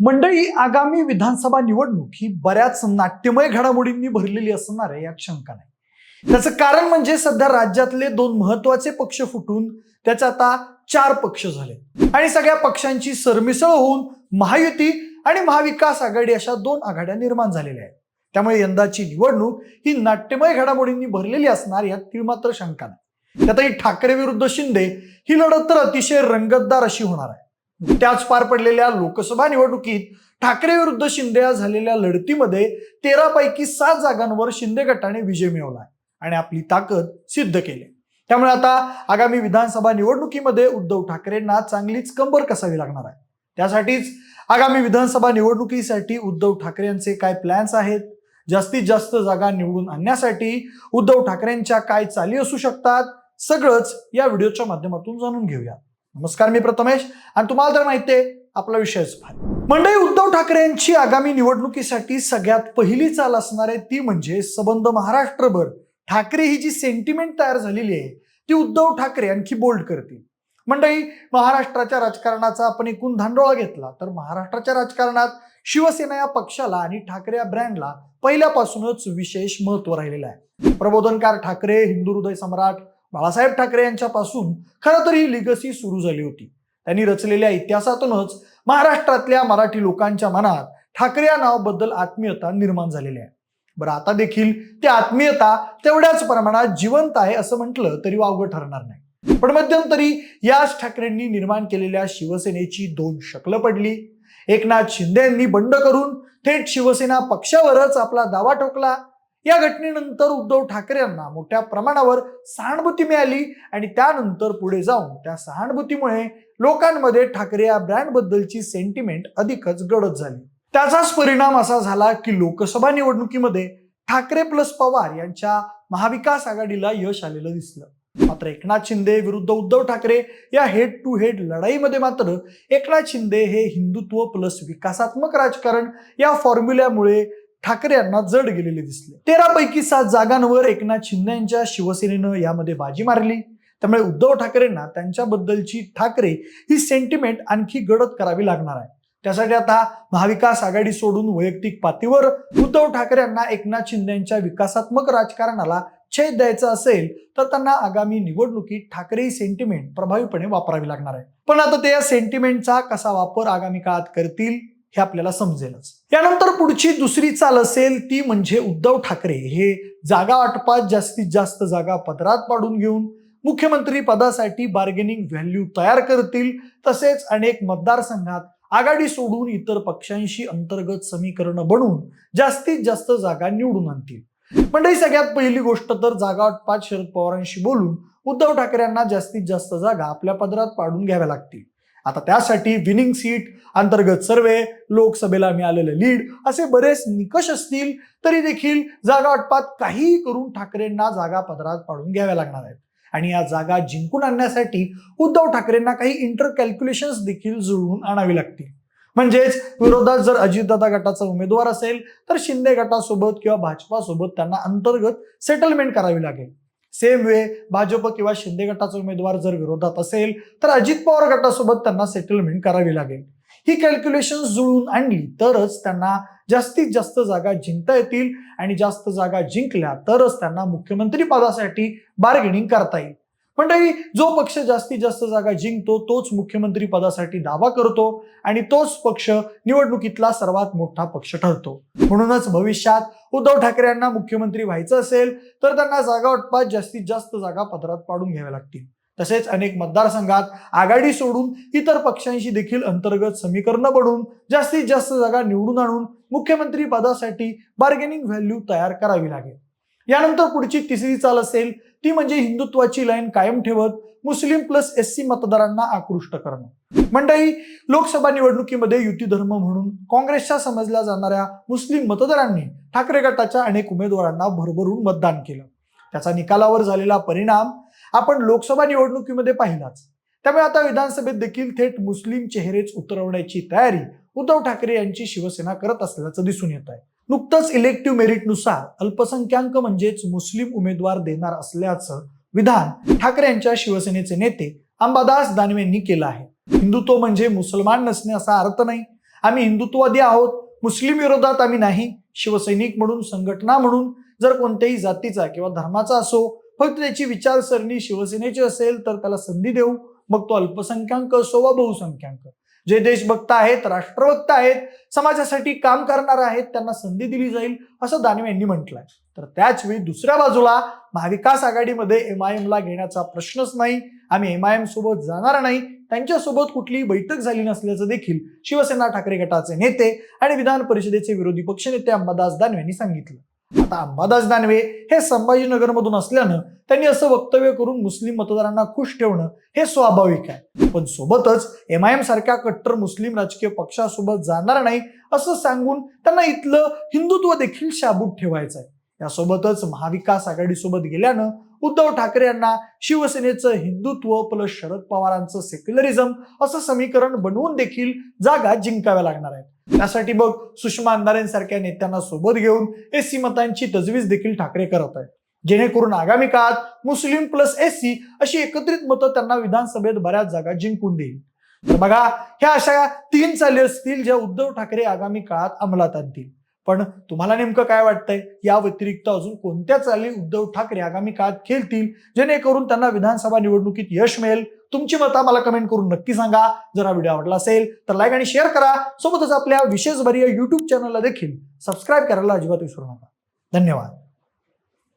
मंडळी आगामी विधानसभा निवडणूक ही बऱ्याच नाट्यमय घडामोडींनी भरलेली असणार आहे यात शंका नाही. त्याचं कारण म्हणजे सध्या राज्यातले दोन महत्त्वाचे पक्ष फुटून त्याचे आता चार पक्ष झाले. आणि सगळ्या पक्षांची सरमिसळ होऊन महायुती आणि महाविकास आघाडी अशा दोन आघाड्या निर्माण झालेल्या आहेत. त्यामुळे यंदाची निवडणूक ही नाट्यमय घडामोडींनी भरलेली असणार यात ती मात्र शंका नाही. त्यातही ठाकरे विरुद्ध शिंदे ही लढत तर अतिशय रंगतदार अशी होणार आहे. त्याच पार पडलेल्या लोकसभा निवडणुकीत ठाकरे विरुद्ध शिंदे या झालेल्या लढतीमध्ये तेरा पैकी सात जागांवर शिंदे गटाने विजय मिळवला आणि आपली ताकद सिद्ध केली त्यामुळे आता आगामी विधानसभा निवडणुकीमध्ये उद्धव ठाकरेंना चांगलीच कंबर कसावी लागणार आहे? त्यासाठीच आगामी विधानसभा निवडणुकीसाठी उद्धव ठाकरे यांचे काय प्लॅन्स आहेत? जास्तीत जास्त जागा निवडून आणण्यासाठी उद्धव ठाकरेंच्या काय चाली असू शकतात? सगळंच या व्हिडिओच्या माध्यमातून जाणून घेऊया. नमस्कार मी प्रथमेश आणि तुम्हाला तर माहिती आहे आपला विषयच फार. मंडळी उद्धव ठाकरे यांची आगामी निवडणुकीसाठी सगळ्यात पहिली चाल असणार आहे ती म्हणजे सबंध महाराष्ट्रभर. ठाकरे ही जी सेंटिमेंट तयार झालेली आहे ती उद्धव ठाकरे आणखी बोल्ड करतील. मंडळी महाराष्ट्राच्या राजकारणाचा आपण एकूण धांडोळा घेतला तर महाराष्ट्राच्या राजकारणात शिवसेना या पक्षाला आणि ठाकरे या ब्रँडला पहिल्यापासूनच विशेष महत्त्व राहिलेलं आहे. प्रबोधनकार ठाकरे हिंदू हृदय सम्राट बाळासाहेब ठाकरे यांच्यापासून खरं तर ही लिगसी सुरू झाली होती. त्यांनी रचलेल्या इतिहासातूनच महाराष्ट्रातल्या मराठी लोकांच्या मनात ठाकरे या नावाबद्दल आत्मीयता निर्माण झालेली आहे. बरं आता देखील ती आत्मीयता तेवढ्याच प्रमाणात जिवंत आहे असं म्हटलं तरी वावगं ठरणार नाही. पण मध्यंतरी याच ठाकरेंनी निर्माण केलेल्या शिवसेनेची दोन शकलं पडली. एकनाथ शिंदे यांनी बंड करून थेट शिवसेना पक्षावरच आपला दावा ठोकला. या घटनेनंतर उद्धव ठाकरे यांना मोठ्या प्रमाणावर सहानुभूती मिळाली आणि त्यानंतर पुढे जाऊन त्या सहानुभूतीमुळे लोकांमध्ये ठाकरे या ब्रँडबद्दलची सेंटिमेंट अधिकच गडद झाली. त्याचाच परिणाम असा झाला की लोकसभा निवडणुकीमध्ये ठाकरे प्लस पवार यांच्या महाविकास आघाडीला यश आलेलं दिसलं. मात्र एकनाथ शिंदे विरुद्ध उद्धव ठाकरे या हेड टू हेड लढाईमध्ये मात्र एकनाथ शिंदे हे हिंदुत्व प्लस विकासात्मक राजकारण या फॉर्म्युल्यामुळे ठाकरे यांना जड गेलेले दिसले. तेरा पैकी सात जागांवर एकनाथ शिंदे यांच्या शिवसेनेनं यामध्ये बाजी मारली. त्यामुळे उद्धव ठाकरेंना त्यांच्याबद्दलची ठाकरे ही सेंटिमेंट आणखी गडद करावी लागणार आहे. त्यासाठी आता महाविकास आघाडी सोडून वैयक्तिक पातळीवर उद्धव ठाकरे यांना एकनाथ शिंदे यांच्या विकासात्मक राजकारणाला छेद द्यायचा असेल तर त्यांना आगामी निवडणुकीत ठाकरे ही सेंटिमेंट प्रभावीपणे वापरावी लागणार आहे. पण आता ते या सेंटिमेंटचा कसा वापर आगामी काळात करतील? हे आपल्याला समजेलच. यानंतर पुढची दुसरी चाल असेल ती म्हणजे उद्धव ठाकरे. हे जागा आटपात जास्तीत जास्त जागा पदरात पाडून घेऊन मुख्यमंत्री पदासाठी बार्गेनिंग व्हॅल्यू तयार करतील. तसेच अनेक मतदारसंघात आघाडी सोडून इतर पक्षांशी अंतर्गत समीकरणं बनवून जास्तीत जास्त जागा निवडून आणतील. म्हणजे सगळ्यात पहिली गोष्ट तर जागा आटपात शरद पवारांशी बोलून उद्धव ठाकरे यांना जास्तीत जास्त जागा आपल्या पदरात पाडून घ्याव्या लागतील. आता त्यासाठी विनिंग सीट अंतर्गत सर्वे लोकसभेला मिळालेलं लीड असे बरेच निकष असतील तरी देखील जागा वाटपात काहीही करून ठाकरेंना जागा पदरात पाडून घ्याव्या लागणार आहेत. आणि या जागा जिंकून आणण्यासाठी उद्धव ठाकरेंना काही इंटर कॅल्क्युलेशन्स देखील जुळवून आणावी लागतील. म्हणजेच विरोधात जर अजितदादा गटाचा उमेदवार असेल तर शिंदे गटासोबत किंवा भाजपासोबत त्यांना अंतर्गत सेटलमेंट करावी लागेल. सेम वे भाजप किंवा शिंदे गटाचा उमेदवार जर विरोधात असेल तर अजित पवार गटासोबत त्यांना सेटलमेंट करावी लागेल. ही कॅल्क्युलेशन जुळून आणली तरच त्यांना जास्तीत जास्त जागा जिंकता येतील आणि जास्त जागा जिंकल्या तरच त्यांना मुख्यमंत्री पदासाठी बार्गेनिंग करता येईल. मंडळी जो पक्ष जास्तीत जास्त जागा जिंकतो तोच मुख्यमंत्री पदासाठी दावा करतो आणि तोच पक्ष निवडणुकीतला सर्वात मोठा पक्ष ठरतो. म्हणूनच भविष्यात उद्धव ठाकरे यांना मुख्यमंत्री व्हायचं असेल तर त्यांना जागा वाटपात जास्तीत जास्त जागा पदरात पाडून घ्याव्या लागतील. तसेच अनेक मतदारसंघात आघाडी सोडून इतर पक्षांशी देखील अंतर्गत समीकरणं बनवून जास्तीत जास्त जागा निवडून आणून मुख्यमंत्री पदासाठी बार्गेनिंग व्हॅल्यू तयार करावी लागेल. यानंतर पुढची तिसरी चाल असेल ती म्हणजे हिंदुत्वाची लाईन कायम ठेवत मुस्लिम प्लस एस सी मतदारांना आकृष्ट करणं. मंडळी लोकसभा निवडणुकीमध्ये युती धर्म म्हणून काँग्रेसच्या समजल्या जाणाऱ्या मुस्लिम मतदारांनी ठाकरे गटाच्या अनेक उमेदवारांना भरभरून मतदान केलं. त्याचा निकालावर झालेला परिणाम आपण लोकसभा निवडणुकीमध्ये पाहिलाच. त्यामुळे आता विधानसभेत देखील थेट मुस्लिम चेहरेच उतरवण्याची तयारी उद्धव ठाकरे यांची शिवसेना करत असल्याचं दिसून येत आहे नुकतंच इलेक्टिव्ह मेरिटनुसार अल्पसंख्याक म्हणजेच मुस्लिम उमेदवार देणार असल्याचं विधान ठाकरे यांच्या शिवसेनेचे नेते अंबादास दानवे यांनी केलं आहे. हिंदुत्व म्हणजे मुसलमान नसणे असा अर्थ नाही. आम्ही हिंदुत्ववादी आहोत. मुस्लिम विरोधात आम्ही नाही. शिवसैनिक म्हणून संघटना म्हणून जर कोणत्याही जातीचा किंवा धर्माचा असो फक्त त्याची विचारसरणी शिवसेनेची असेल तर त्याला संधी देऊ. मग तो अल्पसंख्याक असो वा बहुसंख्याक. जे देशभक्त आहेत राष्ट्रभक्त आहेत समाजासाठी काम करणार आहेत त्यांना संधी दिली जाईल असं दानवे यांनी म्हटलंय. तर त्याच वेळी दुसऱ्या बाजूला महाविकास आघाडीमध्ये एम आय एमला घेण्याचा प्रश्नच नाही. आम्ही एम आय एम सोबत जाणार नाही. त्यांच्यासोबत कुठलीही बैठक झाली नसल्याचं देखील शिवसेना ठाकरे गटाचे नेते आणि विधान परिषदेचे विरोधी पक्षनेते अंबादास दानवे यांनी सांगितलं. आता अंबादास दानवे हे संभाजीनगरमधून असल्यानं त्यांनी असं वक्तव्य करून मुस्लिम मतदारांना खुश ठेवणं हे स्वाभाविक आहे. पण सोबतच एम आय एम सारख्या कट्टर मुस्लिम राजकीय पक्षासोबत जाणार नाही असं सांगून त्यांना इथलं हिंदुत्व देखील शाबूत ठेवायचं आहे. यासोबतच महाविकास आघाडीसोबत गेल्यानं उद्धव ठाकरे यांना शिवसेनेचं हिंदुत्व प्लस शरद पवारांचं सेक्युलरिझम असं समीकरण बनवून देखील जागा जिंकाव्या लागणार आहेत. त्यासाठी बघ सुषमा अंधारेंसारख्या नेत्यांना सोबत घेऊन एस सी मतांची तजवीज देखील ठाकरे करत आहेत. जेणेकरून आगामी काळात मुस्लिम प्लस एस सी अशी एकत्रित मतं त्यांना विधानसभेत बऱ्याच जागा जिंकून देईल. तर बघा ह्या अशा तीन चाली असतील ज्या उद्धव ठाकरे आगामी काळात अंमलात आणतील. पण तुम्हाला नेमकं काय वाटतंय? या व्यतिरिक्त अजून कोणत्या चाली उद्धव ठाकरे आगामी काळात खेळतील? जेणेकरून त्यांना विधानसभा निवडणुकीत यश मिळेल? तुमची मतं मला कमेंट करून नक्की सांगा. जर हा व्हिडिओ आवडला असेल तर लाईक आणि शेअर करा. सोबतच आपल्या विशेष बरी युट्यूब चॅनलला देखील सबस्क्राईब करायला अजिबात विसरू नका. धन्यवाद.